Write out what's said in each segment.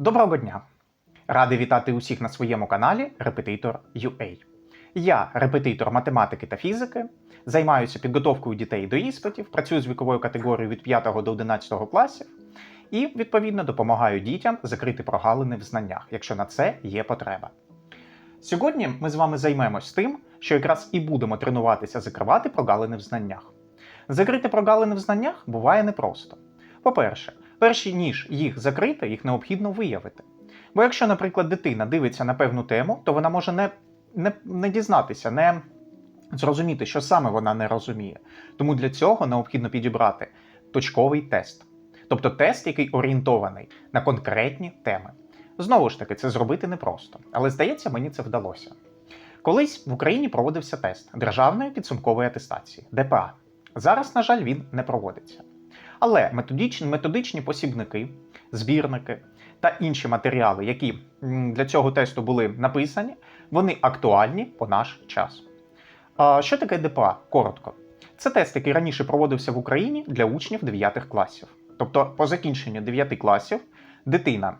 Доброго дня! Радий вітати усіх на своєму каналі Репетитор UA. Я репетитор математики та фізики, займаюся підготовкою дітей до іспитів, працюю з віковою категорією від 5 до 11 класів і, відповідно, допомагаю дітям закрити прогалини в знаннях, якщо на це є потреба. Сьогодні ми з вами займемось тим, що якраз і будемо тренуватися закривати прогалини в знаннях. Закрити прогалини в знаннях буває непросто. По-перше, перш ніж їх закрити, їх необхідно виявити. Бо якщо, наприклад, дитина дивиться на певну тему, то вона може не, не, не дізнатися, не зрозуміти, що саме вона не розуміє. Тому для цього необхідно підібрати точковий тест. Тобто тест, який орієнтований на конкретні теми. Знову ж таки, це зробити непросто, але здається, мені це вдалося. Колись в Україні проводився тест Державної підсумкової атестації ДПА. Зараз, на жаль, він не проводиться. Але методичні, методичні посібники, збірники та інші матеріали, які для цього тесту були написані, вони актуальні по наш час. Що таке ДПА? Коротко. Це тест, який раніше проводився в Україні для учнів 9 класів. Тобто, по закінченню 9 класів дитина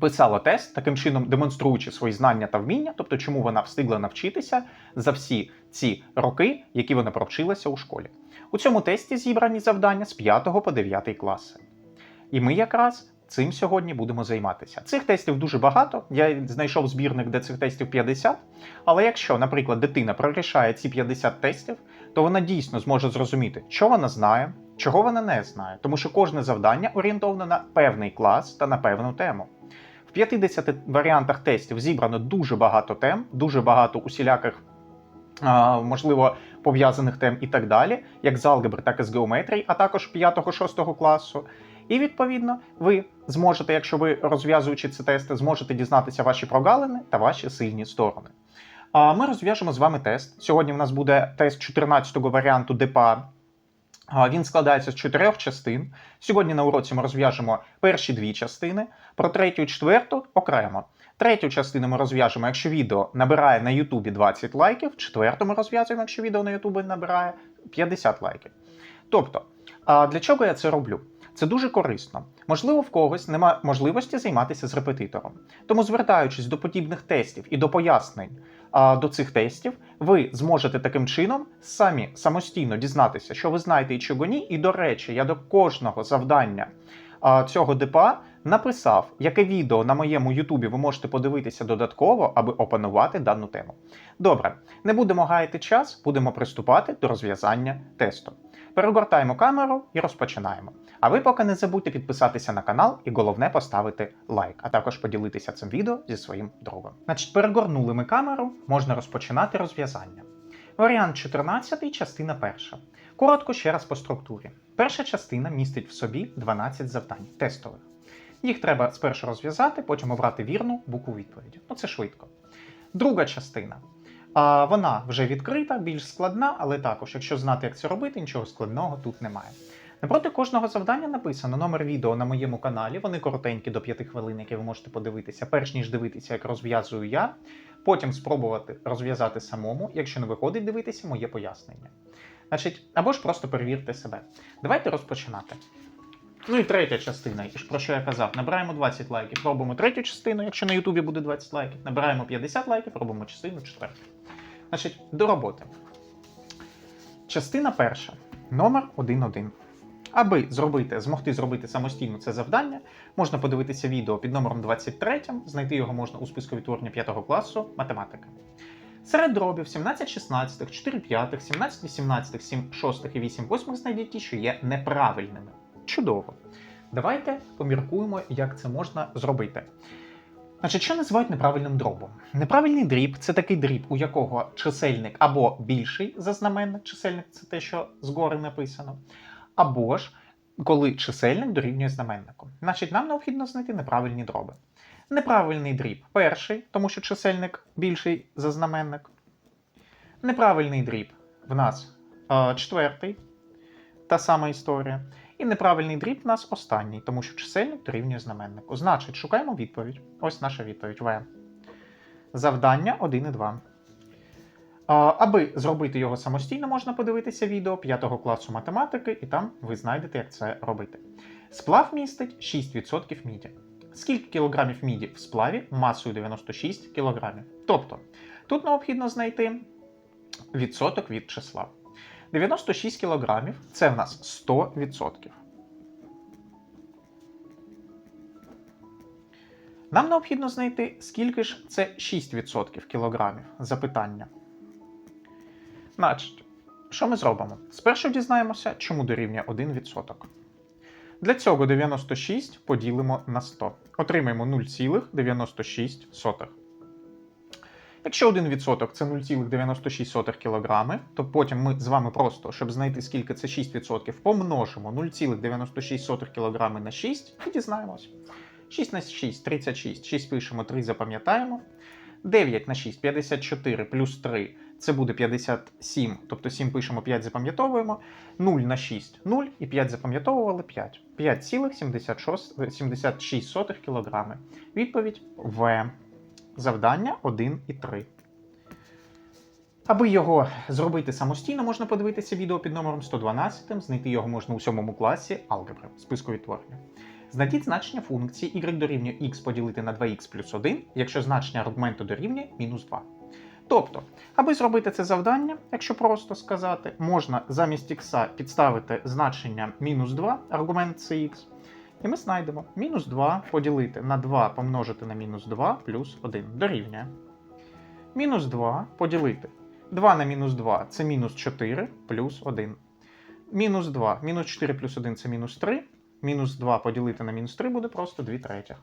писала тест, таким чином демонструючи свої знання та вміння, тобто чому вона встигла навчитися за всі ці роки, які вона провчилася у школі. У цьому тесті зібрані завдання з 5 по 9 класи. І ми якраз цим сьогодні будемо займатися. Цих тестів дуже багато. Я знайшов збірник, де цих тестів 50. Але якщо, наприклад, дитина прорішає ці 50 тестів, то вона дійсно зможе зрозуміти, що вона знає, чого вона не знає, тому що кожне завдання орієнтоване на певний клас та на певну тему. В 50 варіантах тестів зібрано дуже багато тем, дуже багато усіляких, можливо, пов'язаних тем і так далі, як з алгебри, так і з геометрії, а також 5-6 класу. І відповідно ви зможете, якщо ви розв'язуючи ці тести, зможете дізнатися ваші прогалини та ваші сильні сторони. Ми розв'яжемо з вами тест. Сьогодні в нас буде тест 14-го варіанту ДПА. Він складається з чотирьох частин. Сьогодні на уроці ми розв'яжемо перші дві частини, про третю і четверту окремо. Третю частину ми розв'яжемо, якщо відео набирає на Ютубі 20 лайків, четверту ми розв'язуємо, якщо відео на Ютубі набирає 50 лайків. Тобто, для чого я це роблю? Це дуже корисно. Можливо, в когось немає можливості займатися з репетитором. Тому, звертаючись до подібних тестів і до пояснень до цих тестів, ви зможете таким чином самі самостійно дізнатися, що ви знаєте і чого ні. І, до речі, я до кожного завдання цього ДПА написав, яке відео на моєму Ютубі ви можете подивитися додатково, аби опанувати дану тему. Добре, не будемо гаяти час, будемо приступати до розв'язання тесту. Перегортаємо камеру і розпочинаємо. А ви поки не забудьте підписатися на канал і головне поставити лайк, а також поділитися цим відео зі своїм другом. Значить, перегорнули ми камеру, можна розпочинати розв'язання. Варіант 14, частина 1. Коротко ще раз по структурі. Перша частина містить в собі 12 завдань тестових. Їх треба спершу розв'язати, потім обрати вірну букву відповіді. Ну це швидко. Друга частина. А, Вона вже відкрита, більш складна, але також, якщо знати, як це робити, нічого складного тут немає. Напроти кожного завдання написано номер відео на моєму каналі. Вони коротенькі до 5 хвилин, які ви можете подивитися, перш ніж дивитися, як розв'язую я. Потім спробувати розв'язати самому, якщо не виходить дивитися моє пояснення. Значить, або ж просто перевірте себе. Давайте розпочинати. Ну і третя частина, про що я казав, набираємо 20 лайків, робимо третю частину, якщо на Ютубі буде 20 лайків, набираємо 50 лайків, робимо частину четверту. Значить, до роботи. Частина перша. Номер 1.1. Аби зробити, змогти зробити самостійно це завдання, можна подивитися відео під номером 23, знайти його можна у списку відтворення 5 класу математика. Серед дробів 17 16, 4 5, 17 18, 7 6 і 8 8 знайдіть ті, що є неправильними. Чудово. Давайте поміркуємо, як це можна зробити. Значить, що називають неправильним дробом? Неправильний дріб це такий дріб, у якого чисельник або більший за знаменник, чисельник це те, що згори написано, або ж коли чисельник дорівнює знаменнику. Значить, нам необхідно знайти неправильні дроби. Неправильний дріб перший, тому що чисельник більший за знаменник. Неправильний дріб в нас е, четвертий, та сама історія. І неправильний дріб в нас останній, тому що чисельник дорівнює знаменнику. Значить, шукаємо відповідь. Ось наша відповідь В. Завдання 1 і 2. Аби зробити його самостійно, можна подивитися відео 5 класу математики, і там ви знайдете, як це робити. Сплав містить 6% міді. скільки кілограмів міді в сплаві масою 96 кілограмів. Тобто, тут необхідно знайти відсоток від числа. 96 кілограмів це в нас 100%. Нам необхідно знайти, скільки ж це 6% кілограмів. Запитання. Значить, що ми зробимо? Спершу дізнаємося, чому дорівнює 1%. Для цього 96 поділимо на 100. Отримаємо 0,96. Якщо 1% це 0,96 кг, то потім ми з вами просто, щоб знайти скільки це 6%, помножимо 0,96 кг на 6 і дізнаємось. 6 на 6 36, 6 пишемо, 3 запам'ятаємо. 9 на 6 54 плюс 3 це буде 57, тобто 7 пишемо, 5 запам'ятовуємо. 0 на 6 0 і 5 запам'ятовували 5. 5,76 кг. Відповідь В. Завдання 1 і 3. Аби його зробити самостійно, можна подивитися відео під номером 112, знайти його можна у 7 класі алгебри, списку відтворення. Знайдіть значення функції y дорівнює x поділити на 2x плюс 1, якщо значення аргументу дорівнює мінус 2. Тобто, аби зробити це завдання, якщо просто сказати, можна замість x підставити значення мінус 2, аргумент це і ми знайдемо мінус 2 поділити на 2 помножити на мінус 2 плюс 1 дорівнює. Мінус 2 поділити 2 на мінус 2 це мінус 4 плюс 1. Мінус 2, мінус 4 плюс 1 це мінус 3. Мінус 2 поділити на мінус 3 буде просто 2 третіх.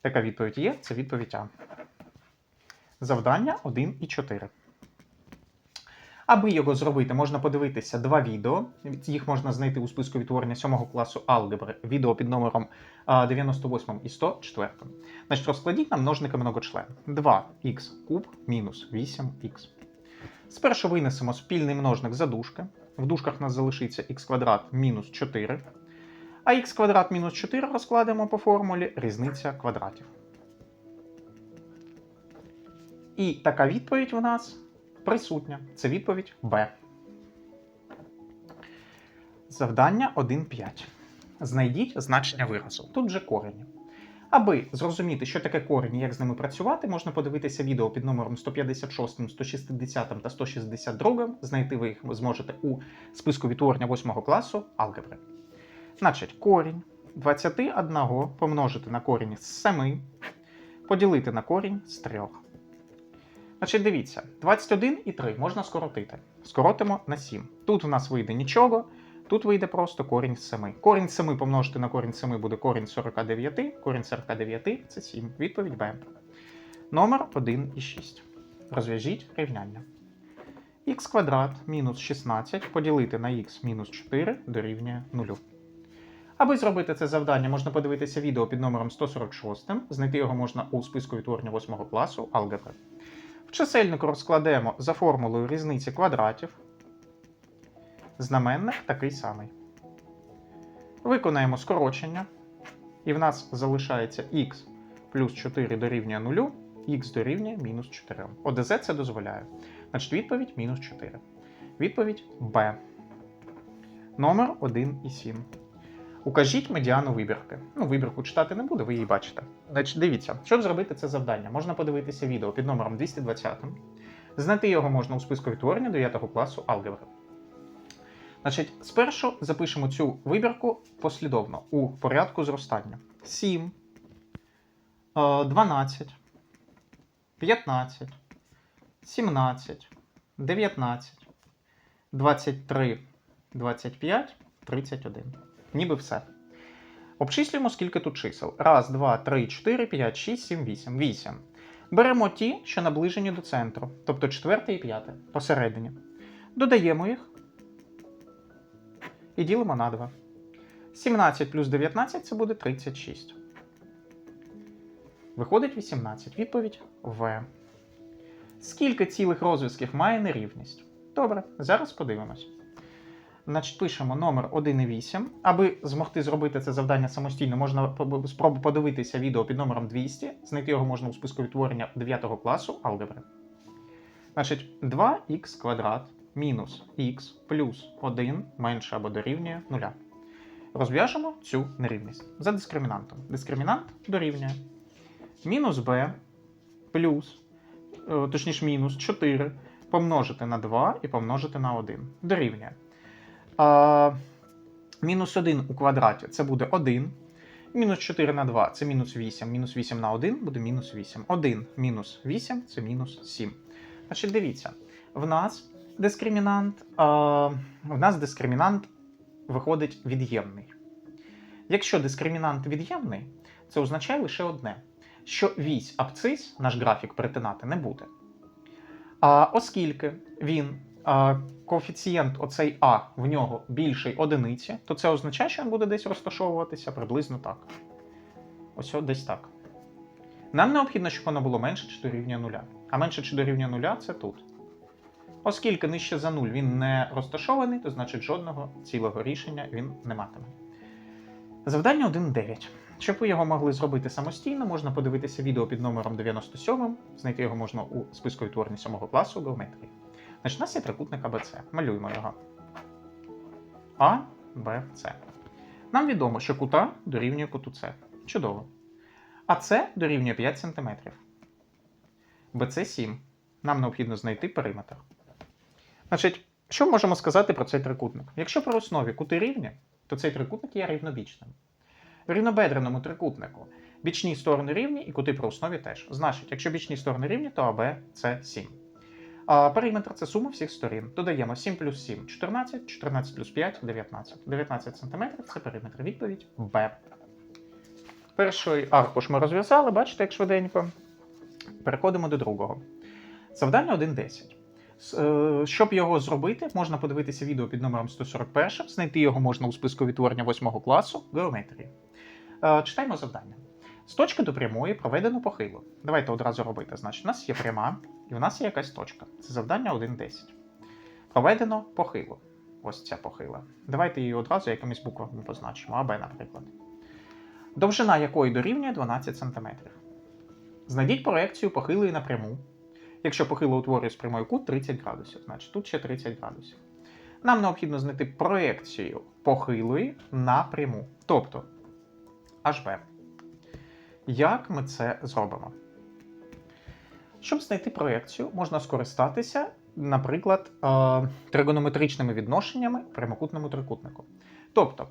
Така відповідь є, це відповідь А. Завдання 1 і 4. Аби його зробити, можна подивитися два відео. Їх можна знайти у списку відтворення 7 класу алгебри. Відео під номером 98 і 104. Значить, розкладіть на множники многочлен. 2х куб мінус 8х. Спершу винесемо спільний множник за дужки. В дужках у нас залишиться х квадрат мінус 4. А х квадрат мінус 4 розкладемо по формулі різниця квадратів. І така відповідь у нас присутня. Це відповідь Б. Завдання 1.5. Знайдіть значення виразу. Тут же корені. Аби зрозуміти, що таке корені, як з ними працювати, можна подивитися відео під номером 156, 160 та 162. Знайти ви їх зможете у списку відтворення 8 класу алгебри. Значить, корінь 21 помножити на корінь з 7, поділити на корінь з 3. Значить, дивіться, 21 і 3 можна скоротити. Скоротимо на 7. Тут у нас вийде нічого, тут вийде просто корінь з 7. Корінь з 7 помножити на корінь з 7 буде корінь 49, корінь 49 це 7. Відповідь Б. Номер 1 і 6. Розв'яжіть рівняння. х квадрат мінус 16 поділити на х мінус 4 дорівнює 0. Аби зробити це завдання, можна подивитися відео під номером 146. Знайти його можна у списку відтворення 8 класу алгебри. В чисельнику розкладемо за формулою різниці квадратів. Знаменник такий самий. Виконаємо скорочення. І в нас залишається х плюс 4 дорівнює 0, х дорівнює мінус 4. ОДЗ це дозволяє. Значить, відповідь мінус 4. Відповідь Б. Номер 1 і 7. Укажіть медіану вибірки. Ну, вибірку читати не буду, ви її бачите. Значить, дивіться, щоб зробити це завдання, можна подивитися відео під номером 220. Знайти його можна у списку відтворення 9 класу алгебри. Значить, спершу запишемо цю вибірку послідовно у порядку зростання. 7, е, 12, 15, 17, 19, 23, 25, 31. Ніби все. Обчислюємо, скільки тут чисел. Раз, два, три, 4, 5, 6, 7, 8. 8. Беремо ті, що наближені до центру, тобто четверте і п'яте, посередині. Додаємо їх і ділимо на 2. 17 плюс 19 це буде 36. Виходить 18. Відповідь В. Скільки цілих розв'язків має нерівність? Добре, зараз подивимось. Значить, пишемо номер 1,8. Аби змогти зробити це завдання самостійно, можна спробувати подивитися відео під номером 200. Знайти його можна у списку відтворення 9 класу алгебри. Значить, 2х квадрат мінус х плюс 1 менше або дорівнює 0. Розв'яжемо цю нерівність за дискримінантом. Дискримінант дорівнює мінус b плюс, е, точніше мінус 4 помножити на 2 і помножити на 1. Дорівнює. Мінус 1 у квадраті це буде 1. Мінус 4 на 2 це мінус 8. Мінус 8 на 1 буде мінус 8. 1 мінус 8 це мінус 7. Значить, дивіться, в нас дискримінант, а, в нас дискримінант виходить від'ємний. Якщо дискримінант від'ємний, це означає лише одне: що вісь абцис, наш графік перетинати не буде. А оскільки він а, коефіцієнт оцей А в нього більший одиниці, то це означає, що він буде десь розташовуватися приблизно так. Ось десь так. Нам необхідно, щоб воно було менше чи дорівнює нуля. А менше чи дорівнює нуля це тут. Оскільки нижче за 0 він не розташований, то значить жодного цілого рішення він не матиме. Завдання 1.9. Щоб ви його могли зробити самостійно, можна подивитися відео під номером 97. Знайти його можна у списку відтворення 7 класу геометрії. Значить, у нас є трикутник АБЦ. Малюємо його. А, Б, С. Нам відомо, що кута дорівнює куту С. Чудово. А С дорівнює 5 см. БЦ 7. Нам необхідно знайти периметр. Значить, що можемо сказати про цей трикутник? Якщо при основі кути рівні, то цей трикутник є рівнобічним. В рівнобедреному трикутнику бічні сторони рівні і кути при основі теж. Значить, якщо бічні сторони рівні, то АБ це 7. Периметр це сума всіх сторін. Додаємо 7 плюс 7 14, 14 плюс 5 19. 19 см це периметр. Відповідь Б. Перший аркуш ми розв'язали, бачите, як швиденько. Переходимо до другого. Завдання 1.10. Е, Щоб його зробити, можна подивитися відео під номером 141. Знайти його можна у списку відтворення 8 класу геометрії. Е, Читаємо завдання. З точки до прямої проведено похилу. Давайте одразу робити. Значить, у нас є пряма, і в нас є якась точка. Це завдання 1.10. Проведено похилу. Ось ця похила. Давайте її одразу якимись буквами позначимо. АБ, наприклад. Довжина якої дорівнює 12 см. Знайдіть проекцію похилої на пряму. Якщо похило утворює з прямою кут 30 градусів, значить тут ще 30 градусів. Нам необхідно знайти проекцію похилої на пряму, тобто HB. Як ми це зробимо? Щоб знайти проекцію, можна скористатися, наприклад, е, тригонометричними відношеннями в прямокутному трикутнику. Тобто,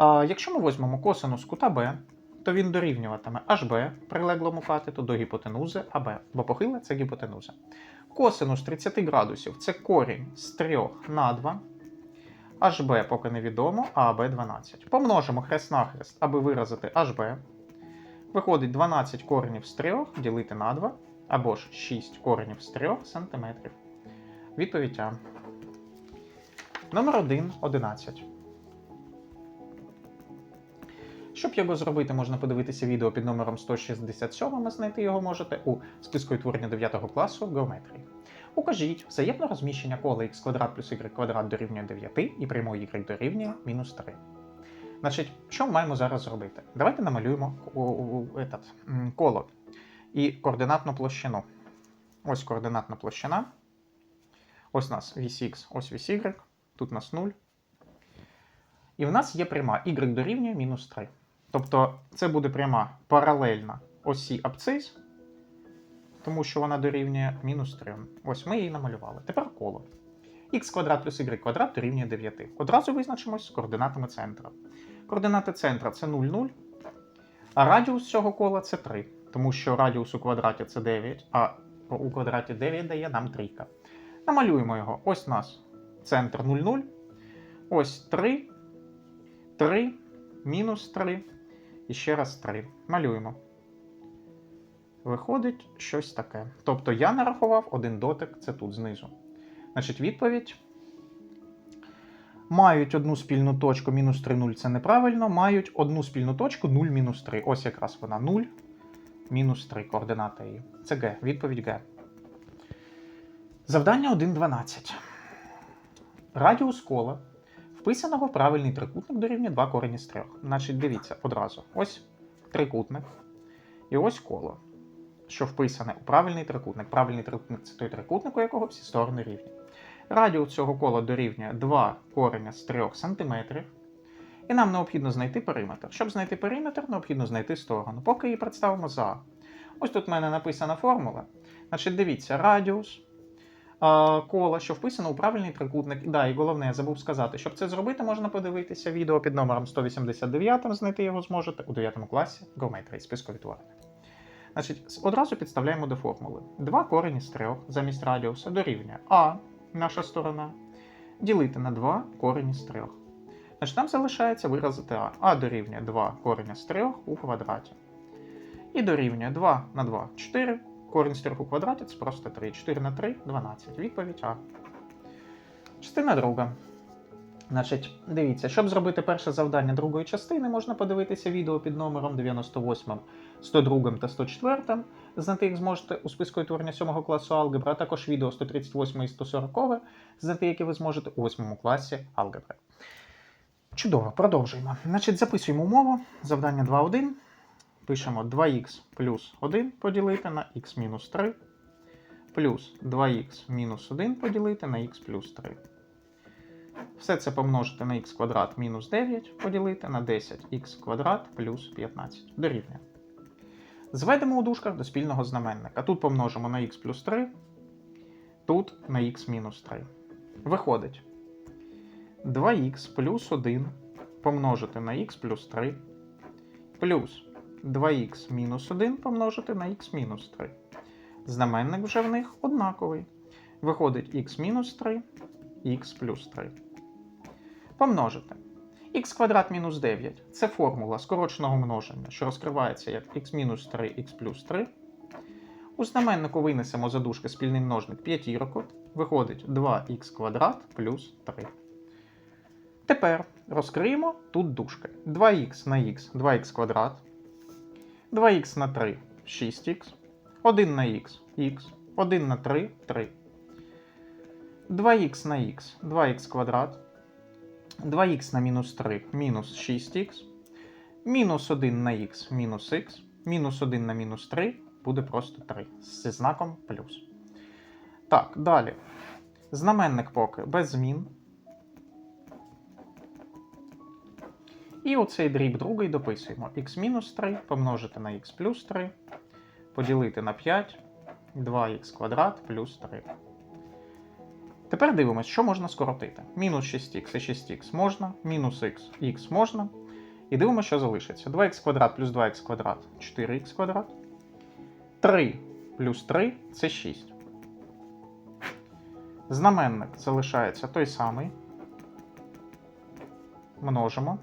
е, якщо ми візьмемо косинус кута Б, то він дорівнюватиме HB прилеглому катету до гіпотенузи АБ, бо похила це гіпотенуза. Косинус 30 градусів це корінь з 3 на 2. HB поки невідомо, а АБ 12. Помножимо хрест-нахрест, аби виразити HB. Виходить 12 коренів з 3 ділити на 2, або ж 6 коренів з 3 см. Відповідь А. Номер 1 11. Щоб його зробити, можна подивитися відео під номером 167, знайти його можете у списку відтворення 9 класу геометрії. Укажіть взаємне розміщення кола х квадрат плюс y квадрат дорівнює 9 і прямої y дорівнює мінус 3. Значить, що ми маємо зараз зробити? Давайте намалюємо коло і координатну площину. Ось координатна площина. Ось у нас вісь Х, ось вісь Y, тут у нас 0. І в нас є пряма y дорівнює мінус 3. Тобто це буде пряма паралельна осі абцис, тому що вона дорівнює мінус 3. Ось ми її намалювали. Тепер коло. х квадрат плюс y квадрат дорівнює 9. Одразу визначимось з координатами центра. Координати центра це 0, 0, а радіус цього кола це 3. Тому що радіус у квадраті це 9, а у квадраті 9 дає нам трійка. Намалюємо його. Ось у нас центр 0, 0. Ось 3, 3, мінус 3. І ще раз 3. Малюємо. Виходить щось таке. Тобто я нарахував один дотик, це тут знизу. Значить, відповідь. Мають одну спільну точку мінус 3, 0 це неправильно. Мають одну спільну точку 0, мінус 3. Ось якраз вона 0, мінус 3 координата її. Це Г. Відповідь Г. Завдання 1.12. Радіус кола, вписаного в правильний трикутник дорівнює 2 корені з 3. Значить, дивіться одразу. Ось трикутник. І ось коло, що вписане у правильний трикутник. Правильний трикутник це той трикутник, у якого всі сторони рівні. Радіус цього кола дорівнює 2 кореня з 3 см. І нам необхідно знайти периметр. Щоб знайти периметр, необхідно знайти сторону. Поки її представимо за Ось тут в мене написана формула. Значить, дивіться, радіус кола, що вписано у правильний трикутник. Да, і головне, я забув сказати, щоб це зробити, можна подивитися відео під номером 189, знайти його зможете у 9 класі геометрії спискові творення. Значить, одразу підставляємо до формули. 2 корені з 3 замість радіуса дорівнює А, наша сторона, ділити на 2 корінь із 3. Значить, нам залишається виразити А. А дорівнює 2 корінь з 3 у квадраті. І дорівнює 2 на 2 4. Корінь з 3 у квадраті це просто 3. 4 на 3 12. Відповідь А. Частина друга. Значить, дивіться, щоб зробити перше завдання другої частини, можна подивитися відео під номером 98, 102 та 104. Знайти їх зможете у списку творення 7 класу алгебра, а також відео 138 і 140, знайти які ви зможете у 8 класі алгебри. Чудово, продовжуємо. Значить, записуємо умову. Завдання 2.1. Пишемо 2х плюс 1 поділити на х мінус 3, плюс 2х мінус 1 поділити на х плюс 3. Все це помножити на х квадрат мінус 9 поділити на 10х квадрат плюс 15. Дорівнює. Зведемо у дужках до спільного знаменника. Тут помножимо на х плюс 3, тут на х мінус 3. Виходить 2х плюс 1 помножити на х плюс 3 плюс 2х мінус 1 помножити на х мінус 3. Знаменник вже в них однаковий. Виходить х мінус 3, х плюс 3. Помножити. х квадрат мінус 9 це формула скороченого множення, що розкривається як х мінус 3, х плюс 3. У знаменнику винесемо за дужки спільний множник п'ятірку. Виходить 2х квадрат плюс 3. Тепер розкриємо тут дужки. 2х на х 2х квадрат. 2х на 3 6х. 1 на х х. 1 на 3 3. 2х на х 2х квадрат. 2х на мінус 3 мінус 6х. Мінус 1 на х мінус х. Мінус 1 на мінус 3 буде просто 3 зі знаком плюс. Так, далі. Знаменник поки без змін. І оцей дріб другий дописуємо. х мінус 3 помножити на х плюс 3, поділити на 5, 2х квадрат плюс 3. Тепер дивимось, що можна скоротити. Мінус 6х і 6х можна, мінус х х можна. І дивимося, що залишиться. 2х квадрат плюс 2х квадрат 4х квадрат. 3 плюс 3 це 6. Знаменник залишається той самий. Множимо.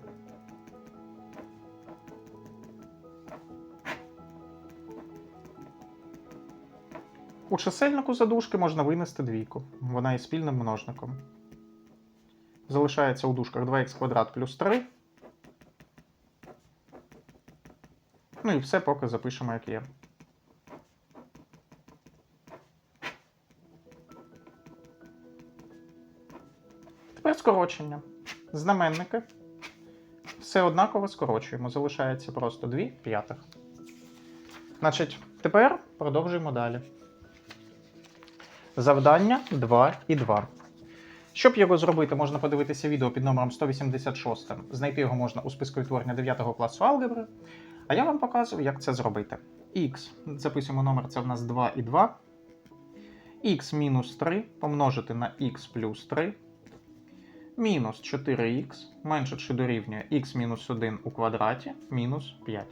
У чисельнику задушки можна винести двійку. Вона є спільним множником. Залишається у дужках 2х квадрат плюс 3. Ну і все поки запишемо, як є. Тепер скорочення. Знаменники. Все однаково скорочуємо. Залишається просто 2 п'ятих. Значить, тепер продовжуємо далі. Завдання 2 і 2. Щоб його зробити, можна подивитися відео під номером 186. Знайти його можна у списку відтворення 9 класу алгебри. А я вам показую, як це зробити. Х. Записуємо номер, це в нас 2 і 2. Х мінус 3 помножити на х плюс 3. Мінус 4х менше чи дорівнює х мінус 1 у квадраті мінус 5.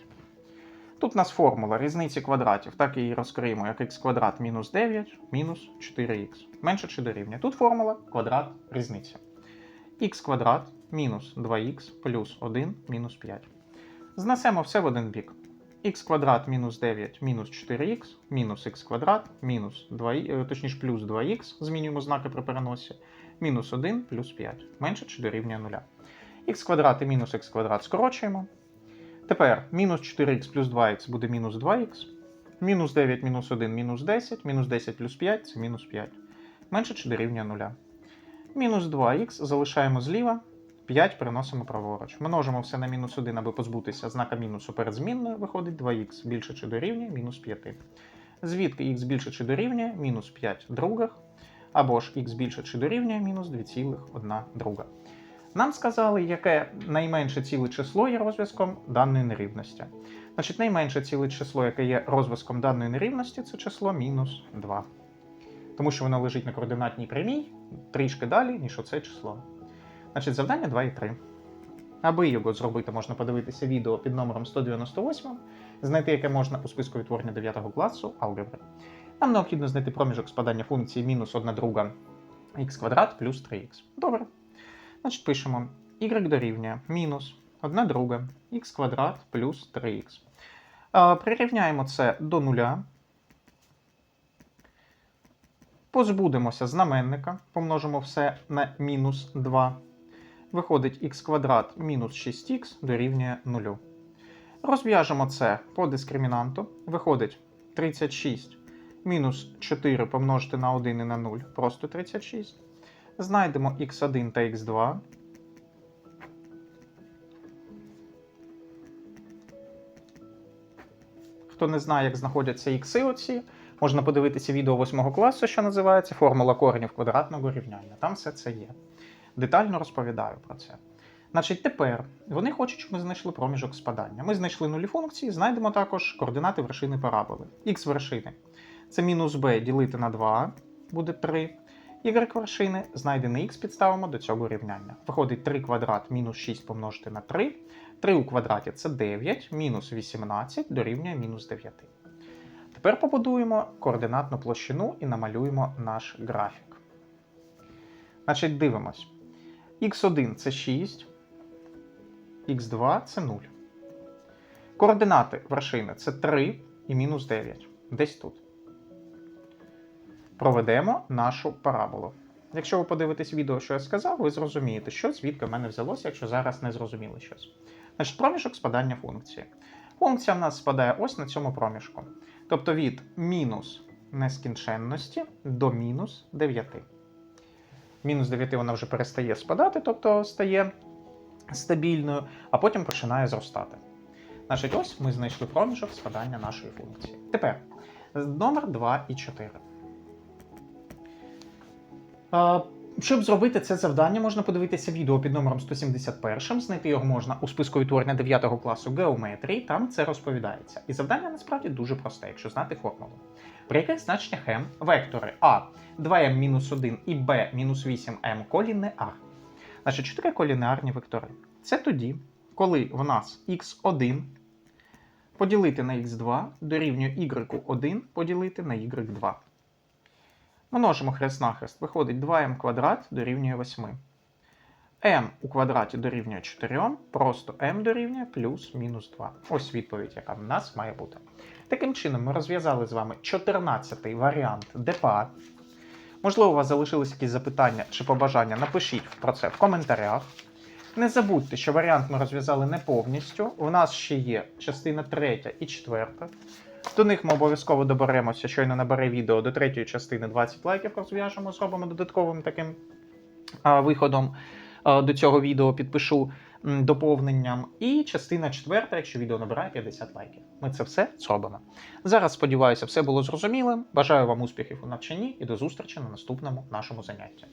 Тут у нас формула різниці квадратів, так її розкриємо, як х квадрат мінус 9 мінус 4х. Менше чи дорівнює. Тут формула квадрат різниці. х квадрат мінус 2х плюс 1 мінус 5. Знесемо все в один бік. х квадрат мінус 9 мінус 4х, мінус х квадрат, мінус 2, е, точніше плюс 2х, змінюємо знаки при переносі, мінус 1 плюс 5. Менше чи дорівнює 0. х квадрат і мінус х квадрат скорочуємо. Тепер мінус 4х плюс 2х буде мінус 2х. Мінус 9 мінус 1 мінус 10. Мінус 10 плюс 5 це мінус 5. Менше чи дорівнює 0. Мінус 2х залишаємо зліва. 5 переносимо праворуч. Множимо все на мінус 1, аби позбутися знака мінусу перед змінною. Виходить 2х більше чи дорівнює мінус 5. Звідки х більше чи дорівнює мінус 5 других. Або ж х більше чи дорівнює мінус 2,1 друга. Нам сказали, яке найменше ціле число є розв'язком даної нерівності. Значить, найменше ціле число, яке є розв'язком даної нерівності, це число мінус 2. Тому що воно лежить на координатній прямій трішки далі, ніж оце число. Значить, завдання 2 і 3. Аби його зробити, можна подивитися відео під номером 198, знайти яке можна у списку відтворення 9 класу алгебри. Нам необхідно знайти проміжок спадання функції мінус 1 друга х квадрат плюс 3х. Добре. Значить, пишемо y дорівнює мінус 1 друга х квадрат плюс 3х. Прирівняємо це до нуля. Позбудемося знаменника, помножимо все на мінус 2. Виходить х квадрат мінус 6х дорівнює 0. Розв'яжемо це по дискримінанту. Виходить 36 мінус 4 помножити на 1 і на 0, просто 36. Знайдемо х1 та х2. Хто не знає, як знаходяться ікси оці, можна подивитися відео 8 класу, що називається Формула коренів квадратного рівняння. Там все це є. Детально розповідаю про це. Значить, тепер вони хочуть, щоб ми знайшли проміжок спадання. Ми знайшли нулі функції, знайдемо також координати вершини параболи. Х вершини це мінус b ділити на 2, буде 3. Y вершини знайдений х підставимо до цього рівняння. Виходить 3 квадрат мінус 6 помножити на 3. 3 у квадраті це 9, мінус 18 дорівнює мінус 9. Тепер побудуємо координатну площину і намалюємо наш графік. Значить, дивимось. х1 це 6, х2 це 0. Координати вершини це 3 і мінус 9. Десь тут. Проведемо нашу параболу. Якщо ви подивитесь відео, що я сказав, ви зрозумієте, що звідки в мене взялося, якщо зараз не зрозуміли щось. Значить, проміжок спадання функції. Функція в нас спадає ось на цьому проміжку. Тобто від мінус нескінченності до мінус 9. Мінус 9 вона вже перестає спадати, тобто стає стабільною, а потім починає зростати. Значить, ось ми знайшли проміжок спадання нашої функції. Тепер номер 2 і 4. Щоб зробити це завдання, можна подивитися відео під номером 171. Знайти його можна у списку відтворення 9 класу геометрії, там це розповідається. І завдання насправді дуже просте, якщо знати формулу. При яких значеннях m вектори А 2m-1 і b-8m колінеар. Значить, що таке колінеарні вектори? Це тоді, коли в нас x1 поділити на x2 дорівнює y1 поділити на y2. Множимо хрест-нахрест, виходить 2m квадрат дорівнює 8. m у квадраті дорівнює 4, просто m дорівнює плюс-мінус 2. Ось відповідь, яка в нас має бути. Таким чином, ми розв'язали з вами 14-й варіант ДПА. Можливо, у вас залишились якісь запитання чи побажання, напишіть про це в коментарях. Не забудьте, що варіант ми розв'язали не повністю. У нас ще є частина 3 і 4. До них ми обов'язково доберемося, щойно набере відео до третьої частини 20 лайків розв'яжемо, зробимо додатковим таким а, виходом а, до цього відео, підпишу м, доповненням. І частина 4, якщо відео набирає 50 лайків. Ми це все зробимо. Зараз сподіваюся, все було зрозумілим. Бажаю вам успіхів у навчанні і до зустрічі на наступному нашому занятті.